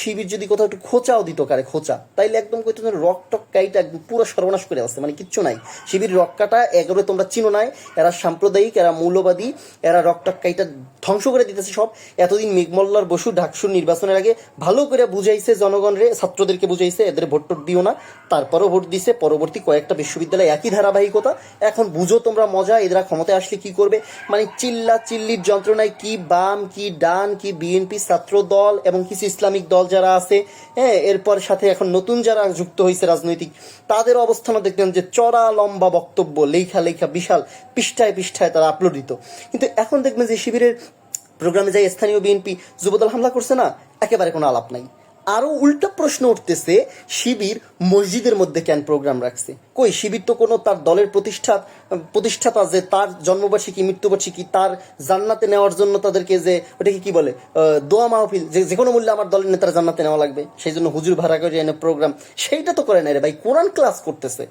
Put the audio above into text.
শিবির যদি কোথাও একটু খোঁচাও দিত কারে, খোঁচা, তাইলে একদম কইতো রক টক কাইটা একদম পুরো সর্বনাশ করে আছে মানে কিচ্ছু নাই। শিবির রক্কাটা এগারো তোমরা চিনো নাই এরা সাম্প্রদায়িক, এরা মৌলবাদী, এরা রক টক কাইটা ধ্বংস করে দিতেছে সব। এতদিন মেঘমল্লার বসু ঢাকসুর নির্বাচনের আগে ভালো করে বুঝাইছে জনগণরে ছাত্রদেরকে বুঝাইছে, এদের ভোট টোট দিও না। তারপরও ভোট দিছে, পরবর্তী কয়েকটা বিশ্ববিদ্যালয় একই ধারাবাহিকতা। এখন বুঝো তোমরা মজা এরা ক্ষমতায় আসলে কি করবে? মানে চিল্লা চিল্লির যন্ত্রণায় কি বাম, কি ডান, কি বিএনপি ছাত্র দল এবং কিছু ইসলামিক দল যারা আছে হ্যাঁ এরপর সাথে এখন নতুন যারা যুক্ত হয়েছে রাজনৈতিক, তাদের অবস্থানও দেখলেন যে চড়া লম্বা বক্তব্য, লেখা লেখা, বিশাল, পৃষ্ঠায় পৃষ্ঠায় তারা আপলোড দিত কিন্তু এখন দেখবেন যে শিবিরের প্রোগ্রামে যাই স্থানীয় বিএনপি যুবদল হামলা করছে না, একেবারে কোনো আলাপ নাই। আরও উল্টা প্রশ্ন উঠতেছে, শিবির মসজিদের মধ্যে কেন প্রোগ্রাম রাখছে? কই, শিবির তো কোনো তার দলের প্রতিষ্ঠা, প্রতিষ্ঠাতা যে তার জন্মবার্ষিকী, মৃত্যুবার্ষিকী, তার জান্নাতে নেওয়ার জন্য তাদেরকে যে, ওটাকে কি বলে দোয়া মাহফিল, যে যে কোনো মূল্যে আমার দলের নেতারা জান্নাতে নেওয়া লাগবে। সেই জন্য হুজুর ভাড়া করে প্রোগ্রাম সেইটা তো করে না রে ভাই, কোরআন ক্লাস করতেছে।